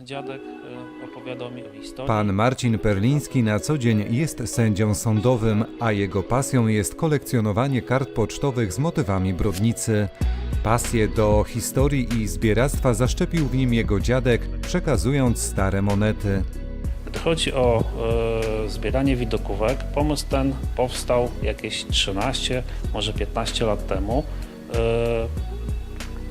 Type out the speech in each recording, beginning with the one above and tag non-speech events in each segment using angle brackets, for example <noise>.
dziadek e, opowiadał mi o historii. Pan Marcin Perliński na co dzień jest sędzią sądowym, a jego pasją jest kolekcjonowanie kart pocztowych z motywami Brodnicy. Pasję do historii i zbieractwa zaszczepił w nim jego dziadek, przekazując stare monety. Gdy chodzi o e, zbieranie widokówek, pomysł ten powstał jakieś 13, może 15 lat temu. E,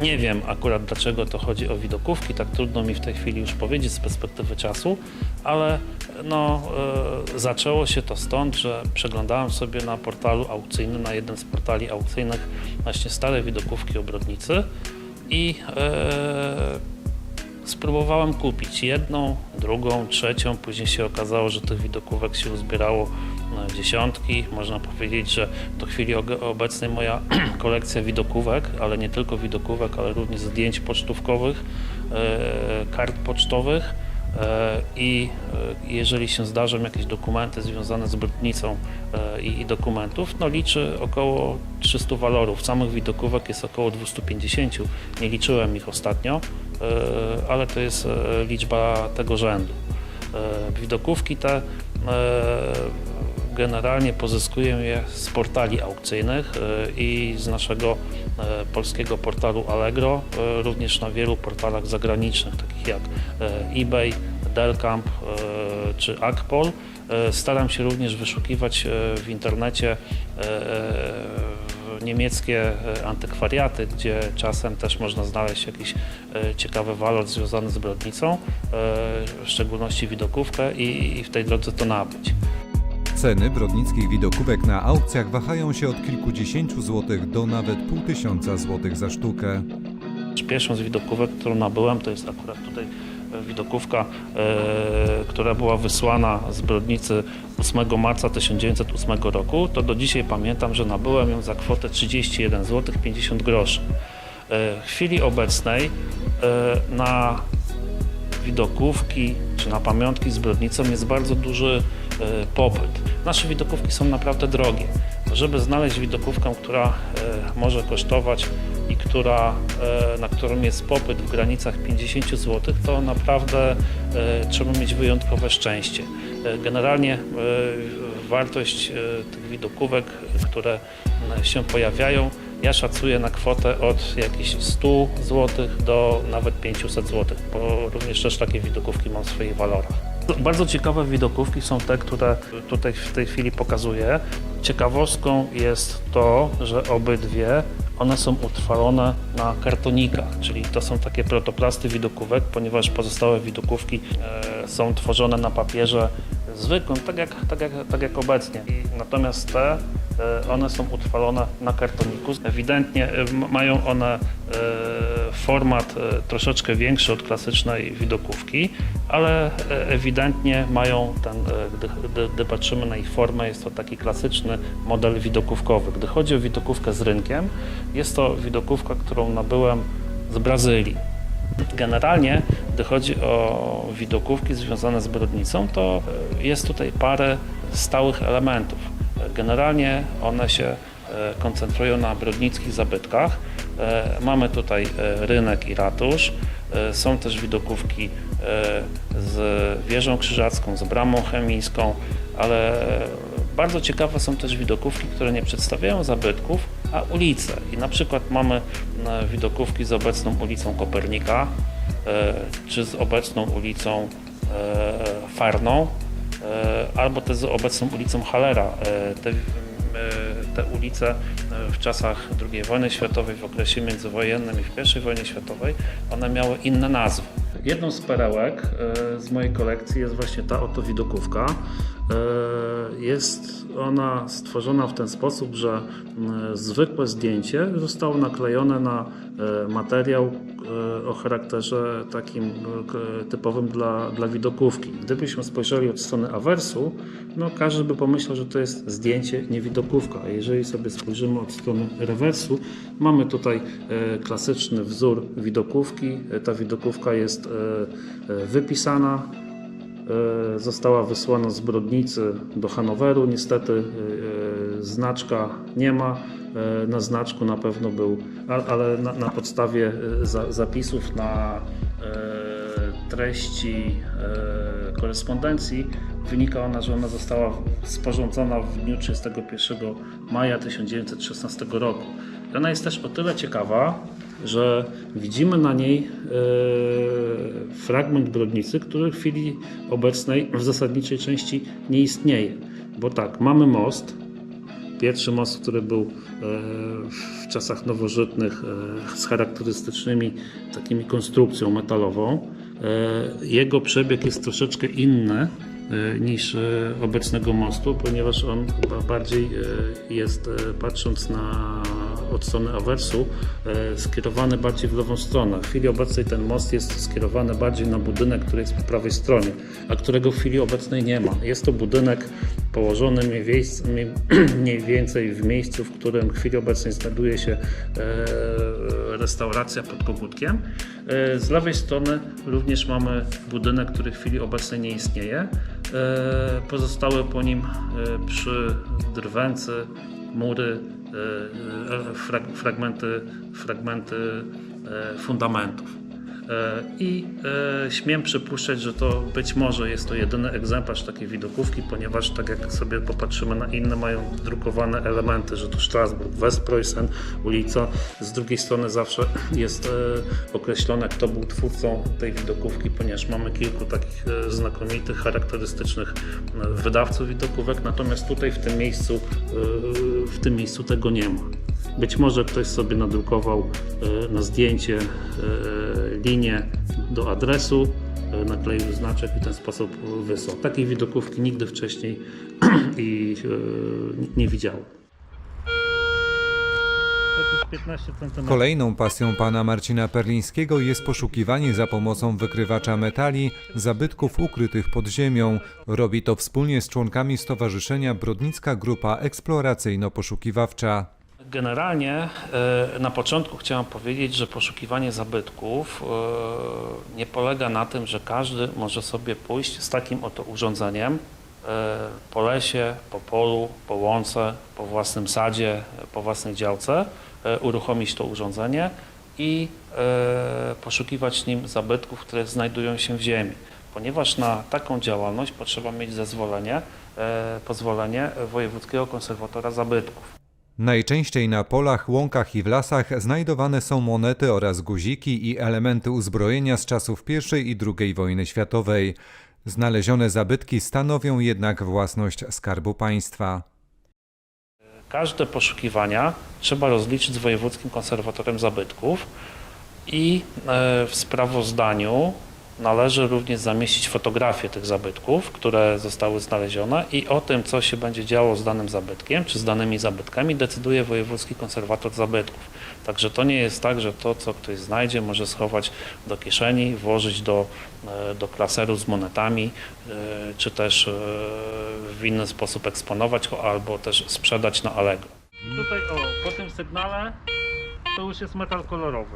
nie wiem akurat dlaczego to chodzi o widokówki, tak trudno mi w tej chwili już powiedzieć z perspektywy czasu, ale no, e, zaczęło się to stąd, że przeglądałem sobie na portalu aukcyjnym, na jeden z portali aukcyjnych właśnie stare widokówki obrodnicy i e, Spróbowałem kupić jedną, drugą, trzecią. Później się okazało, że tych widokówek się uzbierało dziesiątki. Można powiedzieć, że do chwili obecnej moja <clears throat> kolekcja widokówek, ale nie tylko widokówek, ale również zdjęć pocztówkowych, e, kart pocztowych. e, I e, jeżeli się zdarzą jakieś dokumenty związane z brudnicą e, i, dokumentów, no liczy około 300 walorów. Samych widokówek jest około 250. Nie liczyłem ich ostatnio, ale to jest liczba tego rzędu. Widokówki te generalnie pozyskuję je z portali aukcyjnych e, i z naszego e, polskiego portalu Allegro, e, również na wielu portalach zagranicznych, takich jak eBay, Delcamp czy Agpol. E, Staram się również wyszukiwać w internecie niemieckie antykwariaty, gdzie czasem też można znaleźć jakiś ciekawy walor związany z brodnicą, w szczególności widokówkę i w tej drodze to nabyć. Ceny brodnickich widokówek na aukcjach wahają się od kilkudziesięciu złotych do nawet pół tysiąca złotych za sztukę. Pierwszą z widokówek, którą nabyłem, to jest akurat tutaj e, widokówka, e, która była wysłana z Brodnicy 8 marca 1908 roku. To do dzisiaj pamiętam, że nabyłem ją za kwotę 31 zł 50 groszy. E, w chwili obecnej na widokówki czy na pamiątki z Brodnicą jest bardzo duży popyt. Nasze widokówki są naprawdę drogie. Żeby znaleźć widokówkę, która e, może kosztować i która, e, na którą jest popyt w granicach 50 zł, to naprawdę e, trzeba mieć wyjątkowe szczęście. Generalnie wartość tych widokówek, które się pojawiają, ja szacuję na kwotę od jakichś 100 zł do nawet 500 zł, bo również też takie widokówki mam w swoich walorach. Bardzo ciekawe widokówki są te, które tutaj w tej chwili pokazuję. Ciekawostką jest to, że obydwie one są utrwalone na kartonikach, czyli to są takie protoplasty widokówek, ponieważ pozostałe widokówki e, są tworzone na papierze zwykłym, tak jak, tak jak, tak jak obecnie. Natomiast te, e, one są utrwalone na kartoniku. Ewidentnie e, mają one format e, troszeczkę większy od klasycznej widokówki, ale e, ewidentnie mają ten, e, gdy, gdy, gdy patrzymy na ich formę, jest to taki klasyczny model widokówkowy. Gdy chodzi o widokówkę z rynkiem, jest to widokówka, którą nabyłem z Brazylii. Generalnie, gdy chodzi o widokówki związane z brodnicą, to jest tutaj parę stałych elementów. Generalnie one się koncentrują na brodnickich zabytkach. E, Mamy tutaj e, rynek i ratusz. E, Są też widokówki z wieżą krzyżacką, z bramą chemińską, ale bardzo ciekawe są też widokówki, które nie przedstawiają zabytków, a ulice. I na przykład mamy widokówki z obecną ulicą Kopernika, czy z obecną ulicą Farną, albo też z obecną ulicą Halera. Te, te ulice e, w czasach II wojny światowej, w okresie międzywojennym i w I wojnie światowej, one miały inne nazwy. Jedną z perełek e, z mojej kolekcji jest właśnie ta oto widokówka. E, Jest ona stworzona w ten sposób, że m, zwykłe zdjęcie zostało naklejone na e, materiał e, o charakterze takim e, typowym dla, dla widokówki. Gdybyśmy spojrzeli od strony awersu, no każdy by pomyślał, że to jest zdjęcie, nie widokówka. A jeżeli sobie spojrzymy od strony rewersu, mamy tutaj e, klasyczny wzór widokówki. E, Ta widokówka jest e, e, wypisana, e, została wysłana z Brodnicy do Hanoweru. Niestety e, znaczka nie ma. E, Na znaczku na pewno był, ale na, na podstawie e, za, zapisów na e, treści e, korespondencji wynika ona, że ona została sporządzona w dniu 31 maja 1916 roku. Ona jest też o tyle ciekawa, że widzimy na niej e, fragment brodnicy, który w chwili obecnej w zasadniczej części nie istnieje. Bo tak, mamy most, Pierwszy most, który był e, w czasach nowożytnych e, z charakterystycznymi takimi konstrukcją metalową. E, Jego przebieg jest troszeczkę inny niż e, obecnego mostu, ponieważ on chyba bardziej e, jest, patrząc na od strony awersu, skierowany bardziej w lewą stronę. W chwili obecnej ten most jest skierowany bardziej na budynek, który jest po prawej stronie, a którego w chwili obecnej nie ma. Jest to budynek położony mniej, <clears throat> więcej w miejscu, w którym w chwili obecnej znajduje się e, restauracja pod Kogutkiem. E, z lewej strony również mamy budynek, który w chwili obecnej nie istnieje. E, pozostałe po nim e, przy drwęcy mury, e, frag, fragmenty, fragmenty fundamentów. E, I e, śmiem przypuszczać, że to być może jest to jedyny egzemplarz takiej widokówki, ponieważ tak jak sobie popatrzymy na inne, mają drukowane elementy, że tu Strasburg, Westpreußen, ulica. Z drugiej strony zawsze <clears throat> jest e, określone, kto był twórcą tej widokówki, ponieważ mamy kilku takich znakomitych, charakterystycznych wydawców widokówek, natomiast tutaj w tym miejscu, w tym miejscu tego nie ma. Być może ktoś sobie nadrukował e, na zdjęcie e, linię do adresu, e, nakleił znaczek i w ten sposób wysłał. Takiej widokówki nigdy wcześniej <clears throat> i nie widziałem. Jakieś 15 cm. Kolejną pasją pana Marcina Perlińskiego jest poszukiwanie za pomocą wykrywacza metali zabytków ukrytych pod ziemią. Robi to wspólnie z członkami Stowarzyszenia Brodnicka Grupa Eksploracyjno-Poszukiwawcza. Generalnie e, na początku chciałem powiedzieć, że poszukiwanie zabytków e, nie polega na tym, że każdy może sobie pójść z takim oto urządzeniem e, po lesie, po polu, po łące, po własnym sadzie, po własnej działce, uruchomić to urządzenie i poszukiwać nim zabytków, które znajdują się w ziemi. Ponieważ na taką działalność potrzeba mieć zezwolenie, pozwolenie Wojewódzkiego Konserwatora Zabytków. Najczęściej na polach, łąkach i w lasach znajdowane są monety oraz guziki i elementy uzbrojenia z czasów I i II wojny światowej. Znalezione zabytki stanowią jednak własność Skarbu Państwa. Każde poszukiwania trzeba rozliczyć z Wojewódzkim Konserwatorem Zabytków i e, w sprawozdaniu należy również zamieścić fotografie tych zabytków, które zostały znalezione i o tym, co się będzie działo z danym zabytkiem, czy z danymi zabytkami, decyduje Wojewódzki Konserwator Zabytków. Także to nie jest tak, że to, co ktoś znajdzie, może schować do kieszeni, włożyć do, e, do klaseru z monetami, e, czy też e, w inny sposób eksponować, albo też sprzedać na Allegro. Tutaj o, po tym sygnale to już jest metal kolorowy.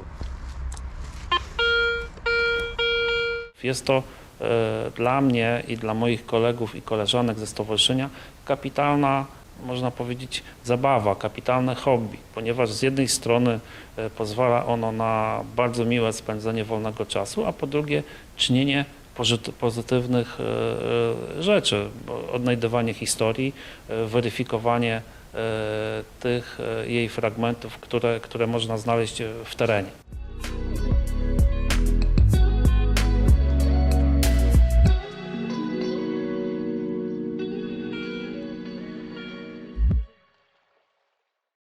Jest to e, dla mnie i dla moich kolegów i koleżanek ze stowarzyszenia kapitalna, można powiedzieć, zabawa, kapitalne hobby, ponieważ z jednej strony e, pozwala ono na bardzo miłe spędzenie wolnego czasu, a po drugie czynienie pozytywnych e, rzeczy, odnajdywanie historii, weryfikowanie tych jej fragmentów, które, które można znaleźć w terenie.